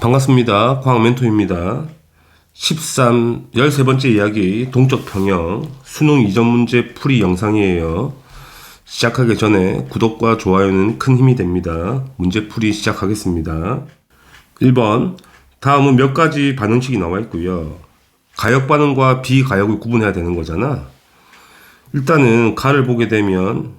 반갑습니다. 광멘토입니다. 13, 13번째 이야기, 동적 평형, 수능 이전 문제 풀이 영상이에요. 시작하기 전에 구독과 좋아요는 큰 힘이 됩니다. 문제 풀이 시작하겠습니다. 1번, 다음은 몇 가지 반응식이 나와 있고요. 가역 반응과 비가역을 구분해야 되는 거잖아. 일단은 가를 보게 되면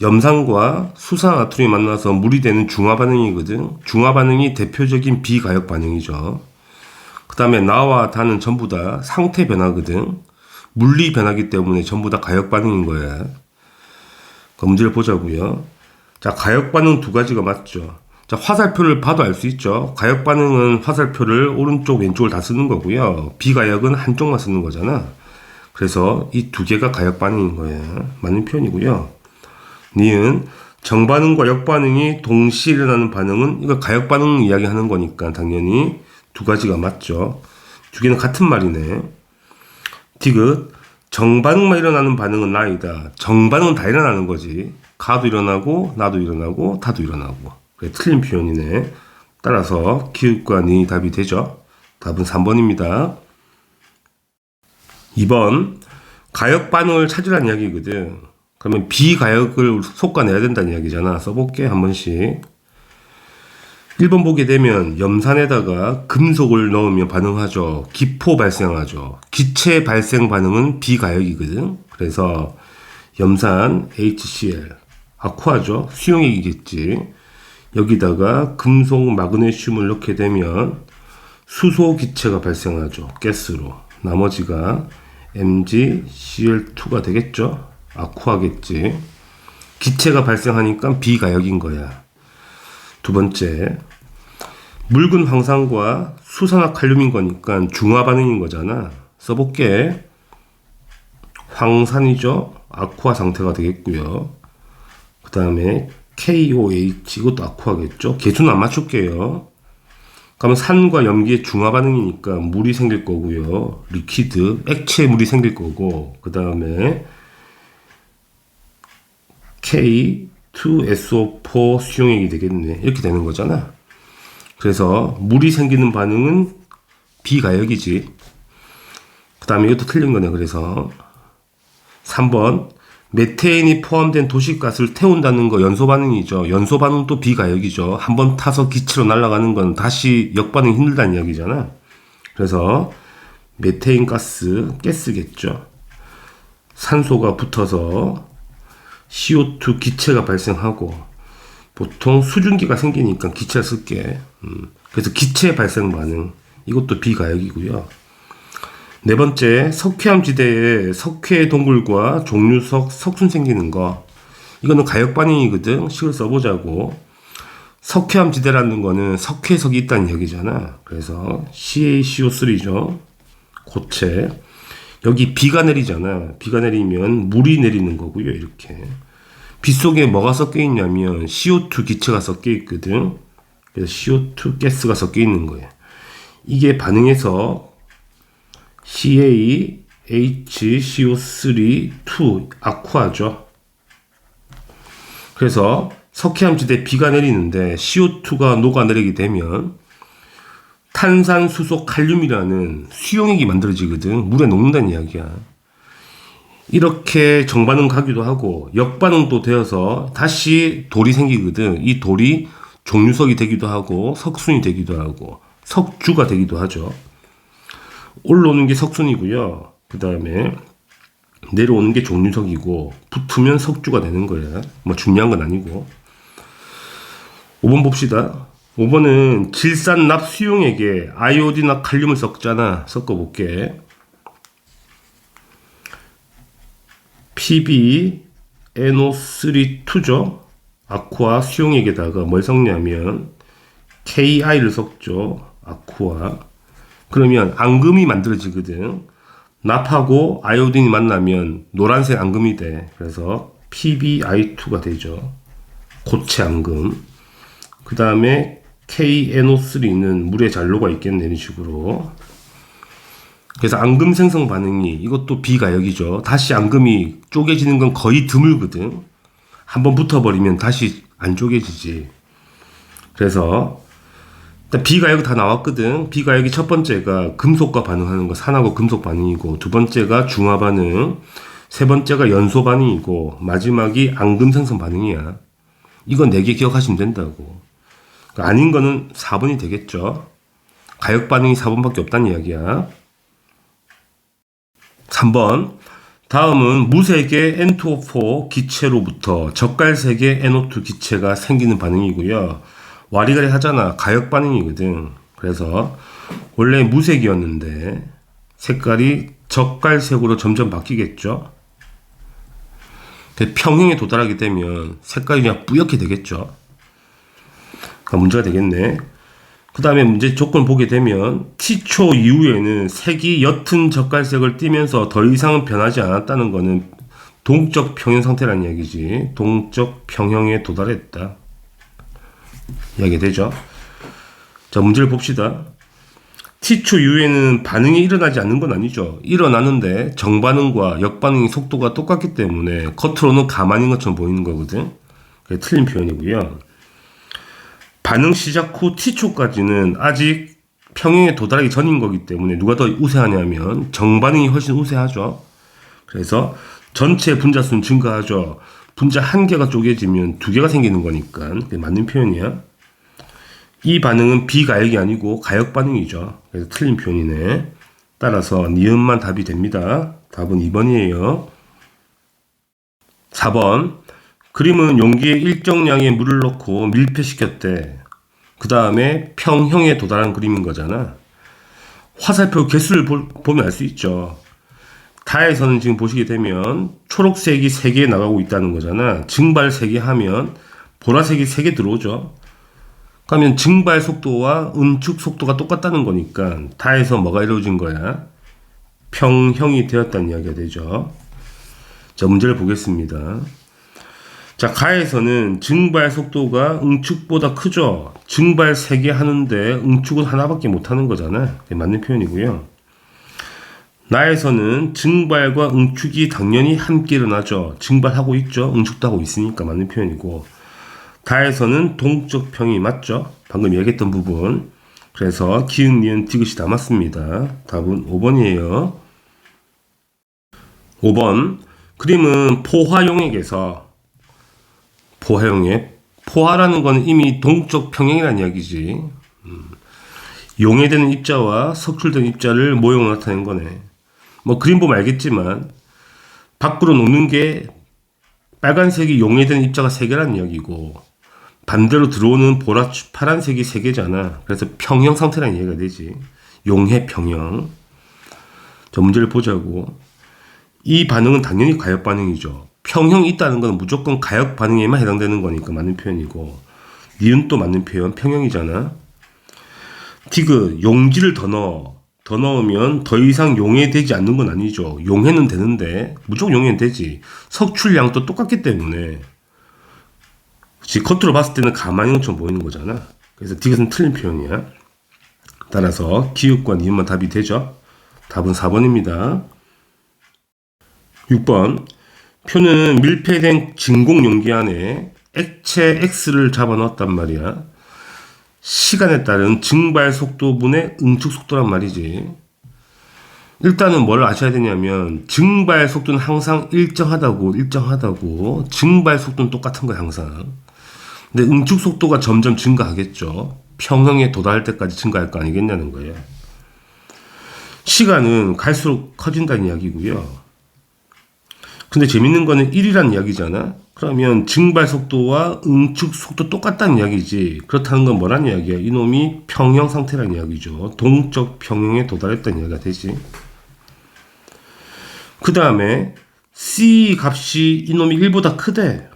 염산과 수산화툴이 만나서 물이 되는 중화 반응이거든. 중화 반응이 대표적인 비가역 반응이죠. 그 다음에 나와 다는 전부 다 상태 변화거든. 물리 변화기 때문에 전부 다 가역 반응인 거야. 그 문제를 보자고요. 자, 가역 반응 두 가지가 맞죠. 자, 화살표를 봐도 알 수 있죠. 가역 반응은 화살표를 오른쪽 왼쪽을 다 쓰는 거고요. 비가역은 한쪽만 쓰는 거잖아. 그래서 이 두 개가 가역 반응인 거예요. 맞는 표현이고요. 니은 정반응과 역반응이 동시에 일어나는 반응은 이거 가역 반응 이야기하는 거니까 당연히 두 가지가 맞죠. 두 개는 같은 말이네. 디귿 정반응만 일어나는 반응은 나이다. 정반응은 다 일어나는 거지. 가도 일어나고 나도 일어나고 다도 일어나고. 그래 틀린 표현이네. 따라서 기읍과 니 답이 되죠. 답은 3번입니다. 2번 가역 반응을 찾으라는 이야기거든. 그러면 비가역을 솎아내야 된다는 이야기잖아. 써볼게 한 번씩. 1번 보게 되면 염산에다가 금속을 넣으면 반응하죠. 기포 발생하죠. 기체 발생 반응은 비가역이거든. 그래서 염산 HCl 아쿠아죠. 수용액이겠지. 여기다가 금속 마그네슘을 넣게 되면 수소 기체가 발생하죠. 가스로. 나머지가 MgCl2가 되겠죠. 아쿠아겠지. 기체가 발생하니까 비가역인 거야. 두 번째, 묽은 황산과 수산화 칼륨인 거니까 중화 반응인 거잖아. 써볼게. 황산이죠. 아쿠아 상태가 되겠고요. 그 다음에 KOH 이것도 아쿠아겠죠. 개수는 안 맞출게요. 그러면 산과 염기의 중화 반응이니까 물이 생길 거고요. 리퀴드, 액체 물이 생길 거고, 그 다음에 K2SO4 수용액이 되겠네. 이렇게 되는 거잖아. 그래서 물이 생기는 반응은 비가역이지. 그 다음에 이것도 틀린 거네. 그래서 3번 메테인이 포함된 도시가스를 태운다는 거 연소 반응이죠. 연소 반응도 비가역이죠. 한번 타서 기체로 날아가는 건 다시 역반응 힘들다는 이야기잖아. 그래서 메테인 가스, 가스겠죠. 산소가 붙어서 CO2 기체가 발생하고 보통 수증기가 생기니까 기체를 쓸게. 음, 그래서 기체 발생 반응 이것도 비가역이고요. 네 번째 석회암 지대에 석회 동굴과 종류석 석순 생기는 거 이거는 가역 반응이거든. 식을 써보자고. 석회암 지대라는 거는 석회석이 있다는 얘기잖아. 그래서 CaCO3죠. 고체. 여기 비가 내리잖아. 비가 내리면 물이 내리는 거고요. 이렇게. 빛 속에 뭐가 섞여 있냐면 CO2 기체가 섞여 있거든. 그래서 CO2 가스가 섞여 있는 거예요. 이게 반응해서 CaHCO3 2 아쿠아죠. 그래서 석회암 지대 비가 내리는데 CO2가 녹아내리게 되면 탄산수소 칼륨이라는 수용액이 만들어지거든. 물에 녹는다는 이야기야. 이렇게 정반응 가기도 하고 역반응도 되어서 다시 돌이 생기거든. 이 돌이 종류석이 되기도 하고 석순이 되기도 하고 석주가 되기도 하죠. 올라오는 게 석순이고요. 그 다음에 내려오는 게 종류석이고 붙으면 석주가 되는 거야. 뭐 중요한 건 아니고. 5번 봅시다. 5번은 질산납 수용액에 아이오딘과 칼륨을 섞잖아. 섞어볼게. PB NO3-2죠. 아쿠아 수용액에다가 뭘 섞냐면 KI를 섞죠. 아쿠아. 그러면 앙금이 만들어지거든. 납하고 아이오딘이 만나면 노란색 앙금이 돼. 그래서 PbI2가 되죠. 고체 앙금. 그 다음에 KNO3는 물에 잘 녹아 있겠네. 이런 식으로. 그래서 앙금 생성 반응이 이것도 비가역이죠. 다시 앙금이 쪼개지는 건 거의 드물거든. 한번 붙어버리면 다시 안 쪼개지지. 그래서 일단 비가역이 다 나왔거든. 비가역이 첫 번째가 금속과 반응하는 거 산하고 금속 반응이고 두 번째가 중화 반응, 세 번째가 연소 반응이고 마지막이 앙금 생성 반응이야. 이건 네 개 기억하시면 된다고. 그러니까 아닌 거는 4번이 되겠죠. 가역 반응이 4번밖에 없다는 이야기야. 3번. 다음은 무색의 N2O4 기체로부터 젓갈색의 NO2 기체가 생기는 반응이고요. 와리가리 하잖아. 가역 반응이거든. 그래서 원래 무색이었는데 색깔이 젓갈색으로 점점 바뀌겠죠. 그 평형에 도달하게 되면 색깔이 그냥 뿌옇게 되겠죠. 그러니까 문제가 되겠네. 그 다음에 문제 조건 보게 되면 T초 이후에는 색이 옅은 젓갈색을 띠면서 더 이상 변하지 않았다는 것은 동적 평형 상태라는 이야기지. 동적 평형에 도달했다. 이야기 되죠. 자, 문제를 봅시다. T초 이후에는 반응이 일어나지 않는 건 아니죠. 일어나는데 정반응과 역반응의 속도가 똑같기 때문에 겉으로는 가만인 것처럼 보이는 거거든. 그게 틀린 표현이고요. 반응 시작 후 T초까지는 아직 평형에 도달하기 전인 거기 때문에 누가 더 우세하냐면 정반응이 훨씬 우세하죠. 그래서 전체 분자 수는 증가하죠. 분자 한 개가 쪼개지면 두 개가 생기는 거니까 맞는 표현이야. 이 반응은 비가역이 아니고 가역 반응이죠. 그래서 틀린 표현이네. 따라서 니은만 답이 됩니다. 답은 2번이에요. 4번. 그림은 용기에 일정량의 물을 넣고 밀폐시켰대. 그 다음에 평형에 도달한 그림인 거잖아. 화살표 개수를 볼- 보면 알 수 있죠. 타에서는 지금 보시게 되면 초록색이 3개 나가고 있다는 거잖아. 증발 3개 하면 보라색이 3개 들어오죠. 그러면 증발 속도와 은축 속도가 똑같다는 거니까 타에서 뭐가 이루어진 거야? 평형이 되었다는 이야기가 되죠. 자, 문제를 보겠습니다. 자, 가에서는 증발 속도가 응축보다 크죠. 증발 3개 하는데 응축은 하나밖에 못 하는 거잖아. 그게 맞는 표현이고요. 나에서는 증발과 응축이 당연히 함께 일어나죠. 증발하고 있죠. 응축도 하고 있으니까 맞는 표현이고. 다에서는 동적 평이 맞죠. 방금 얘기했던 부분. 그래서 기은, 니은, 디귿이 다 맞습니다. 답은 5번이에요. 5번. 그림은 포화용액에서 포화용액. 포화라는 건 이미 동적 평형이라는 이야기지. 음. 용해되는 입자와 석출된 입자를 모형으로 나타낸 거네. 뭐 그림 보면 알겠지만 밖으로 녹는 게 빨간색이 용해된 입자가 3개라는 이야기고 반대로 들어오는 보라 파란색이 3개잖아. 그래서 평형 상태라는 이야기가 되지. 용해 평형. 자, 문제를 보자고. 이 반응은 당연히 가역 반응이죠. 평형이 있다는 건 무조건 가역 반응에만 해당되는 거니까 맞는 표현이고. 니은 또 맞는 표현 평형이잖아. 디귿 용지를 더 넣어. 더 넣으면 더 이상 용해되지 않는 건 아니죠. 용해는 되는데 무조건 용해는 되지. 석출량도 똑같기 때문에 그치, 겉으로 봤을 때는 가만형처럼 보이는 거잖아. 그래서 디귿은 틀린 표현이야. 따라서 기읍과 니은만 답이 되죠. 답은 4번입니다. 6번 표는 밀폐된 진공 용기 안에 액체 X를 잡아넣었단 말이야. 시간에 따른 증발 속도분의 응축 속도란 말이지. 일단은 뭘 아셔야 되냐면 증발 속도는 항상 일정하다고 일정하다고 증발 속도는 똑같은 거야 항상. 근데 응축 속도가 점점 증가하겠죠. 평형에 도달할 때까지 증가할 거 아니겠냐는 거예요. 시간은 갈수록 커진다는 이야기고요. 근데 재밌는 거는 1이라는 이야기잖아. 그러면 증발 속도와 응축 속도 똑같다는 이야기지. 그렇다는 건 뭐란 이야기야? 이놈이 평형 상태라는 이야기죠. 동적 평형에 도달했다는 이야기가 되지. 그 다음에 C 값이 이놈이 1보다 크대.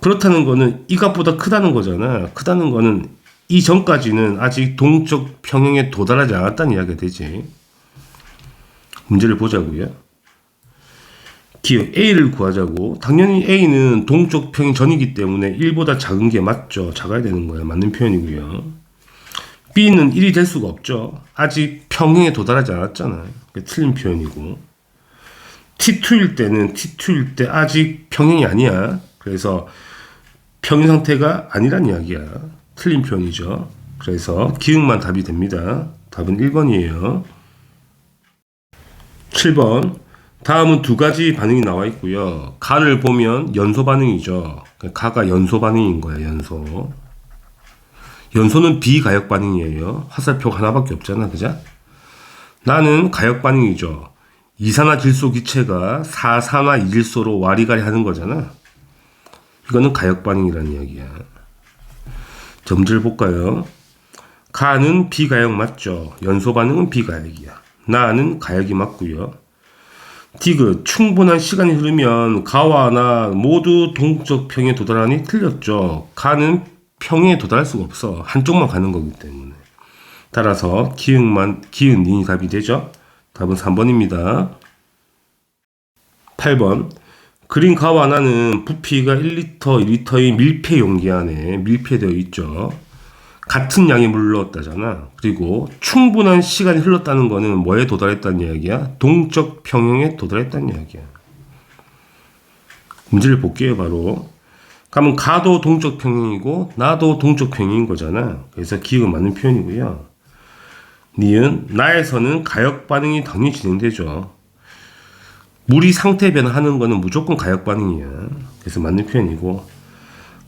그렇다는 거는 이 값보다 크다는 거잖아. 크다는 거는 이 전까지는 아직 동적 평형에 도달하지 않았다는 이야기가 되지. 문제를 보자고요. 기억 A를 구하자고. 당연히 A는 동쪽 평이 전이기 때문에 1보다 작은 게 맞죠. 작아야 되는 거야. 맞는 표현이고요. B는 1이 될 수가 없죠. 아직 평형에 도달하지 않았잖아요. 틀린 표현이고. T2일 때는 T2일 때 아직 평형이 아니야. 그래서 평형 상태가 아니란 이야기야. 틀린 표현이죠. 그래서 기응만 답이 됩니다. 답은 1번이에요. 7번. 다음은 두 가지 반응이 나와 있고요. 가를 보면 연소 반응이죠. 가가 연소 반응인 거야, 연소. 연소는 비가역 반응이에요. 화살표 하나밖에 없잖아, 그죠? 나는 가역 반응이죠. 이산화질소 기체가 사산화 이질소로 와리가리 하는 거잖아. 이거는 가역 반응이라는 이야기야. 점지를 볼까요? 가는 비가역 맞죠. 연소 반응은 비가역이야. 나는 가역이 맞고요. 디귿 충분한 시간이 흐르면 가와 나 모두 동적 평에 도달하니 틀렸죠. 가는 평에 도달할 수가 없어. 한쪽만 가는 거기 때문에. 따라서 기응만 기응 닌이 답이 되죠. 답은 3번입니다. 8번 그린 가와나는 부피가 1리터, 2리터의 밀폐 용기 안에 밀폐되어 있죠. 같은 양의 물을 넣었다잖아. 그리고 충분한 시간이 흘렀다는 거는 뭐에 도달했다는 이야기야? 동적 평형에 도달했다는 이야기야. 문제를 볼게요, 바로. 그러면 가도 동적 평형이고 나도 동적 평형인 거잖아. 그래서 기억은 맞는 표현이고요. 니은 나에서는 가역 반응이 당연히 진행되죠. 물이 상태 변화하는 거는 무조건 가역 반응이야. 그래서 맞는 표현이고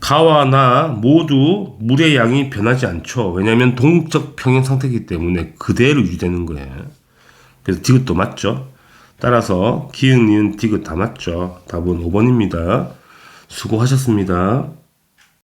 가와 나 모두 물의 양이 변하지 않죠. 왜냐하면 동적 평형 상태이기 때문에 그대로 유지되는 거예요. 그래서 디귿도 맞죠. 따라서 기응, 니은, 디귿 다 맞죠. 답은 5번입니다. 수고하셨습니다.